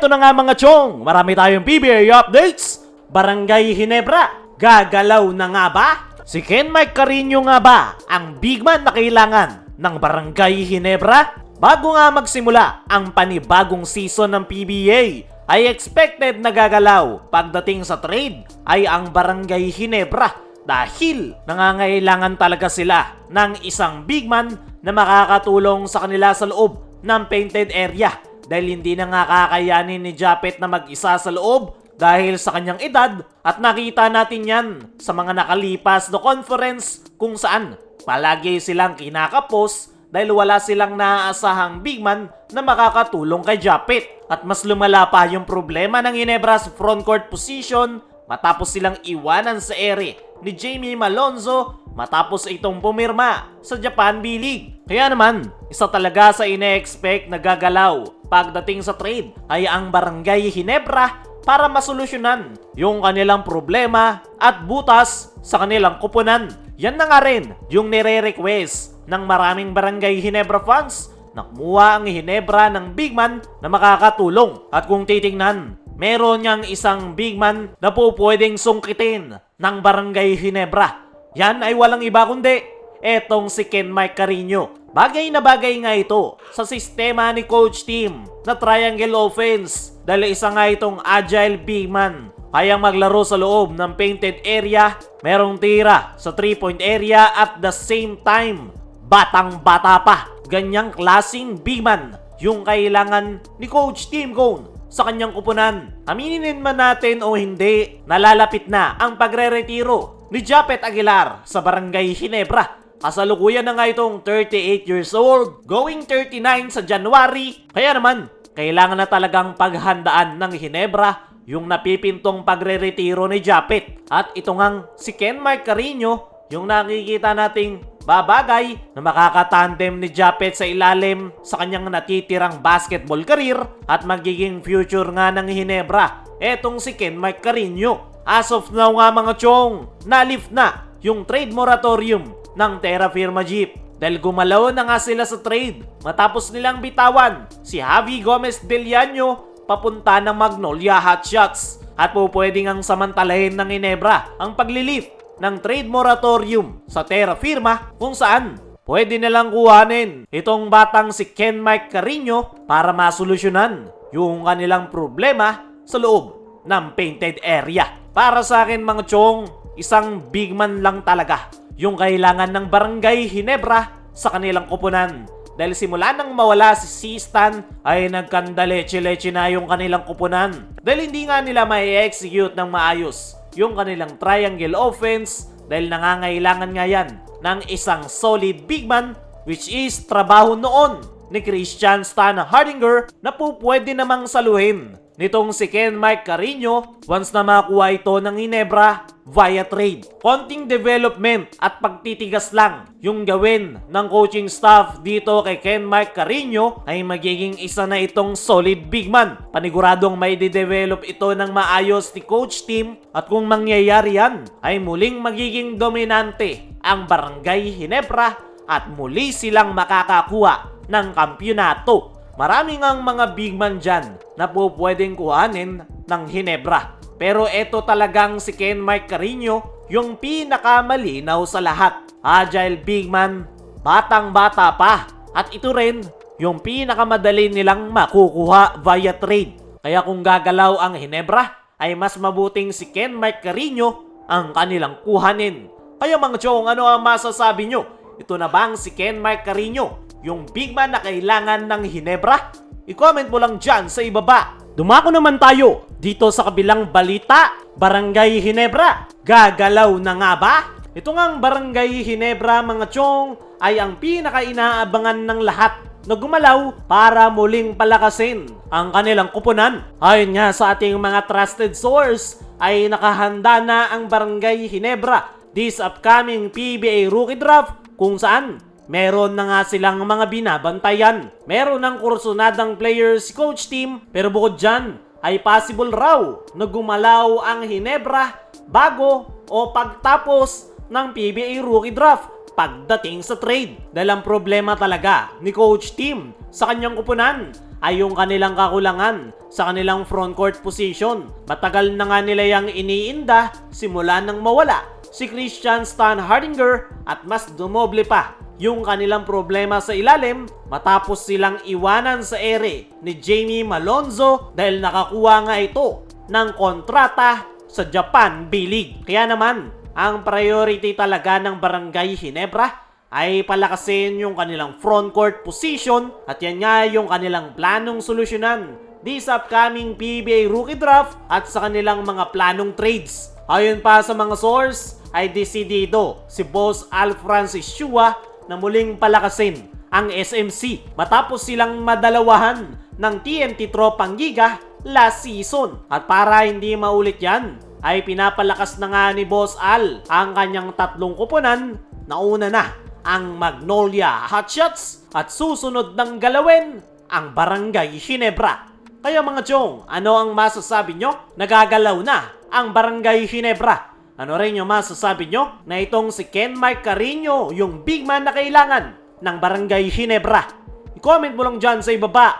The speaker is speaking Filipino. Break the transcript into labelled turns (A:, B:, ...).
A: Eto na nga mga chong, marami tayong PBA updates. Barangay Hinebra, gagalaw na nga ba? Si Ken Mike Carino nga ba ang big man na kailangan ng Barangay Hinebra? Bago nga magsimula ang panibagong season ng PBA, ay expected na gagalaw pagdating sa trade ay ang Barangay Hinebra dahil nangangailangan talaga sila ng isang big man na makakatulong sa kanila sa loob ng painted area dahil hindi na nga kakayanin ni Japet na mag-isa sa loob dahil sa kanyang edad at nakita natin yan sa mga nakalipas na conference kung saan palagi silang kinakapos dahil wala silang naaasahang big man na makakatulong kay Japet. At mas lumala pa yung problema ng Ginebra sa frontcourt position matapos silang iwanan sa ere ni Jamie Malonzo matapos itong pumirma sa Japan B-League. Kaya naman, isa talaga sa ine-expect na gagalaw pagdating sa trade ay ang Barangay Hinebra para masolusyonan yung kanilang problema at butas sa kanilang kupunan. Yan na nga rin yung nire-request ng maraming Barangay Hinebra fans na kumuha ang Hinebra ng big man na makakatulong. At kung titingnan, meron niyang isang big man na po pwedeng sungkitin ng Barangay Hinebra. Yan ay walang iba kundi etong si Ken Mike Carino. Bagay na bagay nga ito sa sistema ni coach team na triangle offense dahil isa nga itong agile big man. Kayang maglaro sa loob ng painted area, merong tira sa 3-point area at the same time, batang bata pa. Ganyang klasing big man yung kailangan ni Coach Team Cone sa kanyang kupunan. Aminin man natin o hindi, nalalapit na ang pagre-retiro ni Japet Aguilar sa Barangay Hinebra. Kasalukuyan na nga itong 38 years old, going 39 sa January. Kaya naman, kailangan na talagang paghandaan ng Hinebra yung napipintong pagre-retiro ni Japet. At ito ngang si Ken Mark Carino, yung nakikita nating babagay na makakatandem ni Japet sa ilalim sa kanyang natitirang basketball career at magiging future nga ng Hinebra. Etong si Ken Mike Carino. As of now nga mga chong, na-lift na yung trade moratorium ng Terra Firma Jeep. Dahil gumalaw na nga sila sa trade matapos nilang bitawan si Javi Gomez Deliano papunta ng Magnolia Hotshots at po pwedeng ang samantalahin ng Inebra ang paglilift ng trade moratorium sa Terra Firma kung saan pwede nilang kuhanin itong batang si Ken Mike Carino para masolusyonan yung kanilang problema sa loob ng painted area. Para sa akin mga chong, isang big man lang talaga yung kailangan ng Barangay Hinebra sa kanilang kupunan. Dahil simula nang mawala si Sistan ay nagkandaleche-leche na yung kanilang kupunan. Dahil hindi nga nila may execute ng maayos yung kanilang triangle offense dahil nangangailangan nga yan ng isang solid big man which is trabaho noon ni Christian Stan Hardinger na po pwede namang saluhin nitong si Ken Mike Carino once na makuha ito ng Ginebra via trade. Konting development at pagtitigas lang yung gawin ng coaching staff dito kay Ken Mike Carino ay magiging isa na itong solid big man. Paniguradong may de-develop ito ng maayos ni coach team at kung mangyayari yan ay muling magiging dominante ang Barangay Hinebra at muli silang makakakuha ng kampyonato. Maraming ang mga big man dyan na po pwedeng kuhanin ng Hinebra. Pero eto talagang si Ken Mike Carino yung pinakamalinaw sa lahat. Agile big man, batang bata pa. At ito rin yung pinakamadali nilang makukuha via trade. Kaya kung gagalaw ang Hinebra, ay mas mabuting si Ken Mike Carino ang kanilang kuhanin. Kaya mga chong, ano ang masasabi nyo? Ito na bang si Ken Mike Carino yung big man na kailangan ng Hinebra? I-comment mo lang dyan sa ibaba. Dumako naman tayo dito sa kabilang balita. Barangay Hinebra, gagalaw na nga ba? Ito ngang Barangay Hinebra mga chong ay ang pinaka-inaabangan ng lahat na gumalaw para muling palakasin ang kanilang kupunan. Ayon nga sa ating mga trusted source ay nakahanda na ang Barangay Hinebra this upcoming PBA Rookie Draft kung saan meron na nga silang mga binabantayan. Meron ng kursunadang players coach team pero bukod dyan ay possible raw na gumalaw ang Hinebra bago o pagtapos ng PBA Rookie Draft pagdating sa trade. Dahil ang problema talaga ni coach team sa kanyang kupunan ay yung kanilang kakulangan sa kanilang frontcourt position. Matagal na nga nila yung iniinda simula nang mawala si Christian Stan Hardinger at mas dumoble pa yung kanilang problema sa ilalim matapos silang iwanan sa ere ni Jamie Malonzo dahil nakakuha nga ito ng kontrata sa Japan B-League. Kaya naman, ang priority talaga ng Barangay Hinebra ay palakasin yung kanilang frontcourt position at yan nga yung kanilang planong solusyonan this upcoming PBA rookie draft at sa kanilang mga planong trades. Ayon pa sa mga source, ay desidido si Boss Al Francis Chua na muling palakasin ang SMC matapos silang madalawahan ng TNT Tropang Giga last season. At para hindi maulit yan, ay pinapalakas na nga ni Boss Al ang kanyang tatlong kupunan na una na ang Magnolia Hotshots at susunod ng galawin ang Barangay Ginebra. Kaya mga chong, ano ang masasabi nyo? Nagagalaw na ang Barangay Ginebra. Ano rin yung masasabi nyo na itong si Ken Mike Carino yung big man na kailangan ng Barangay Ginebra? I-comment mo lang dyan sa ibaba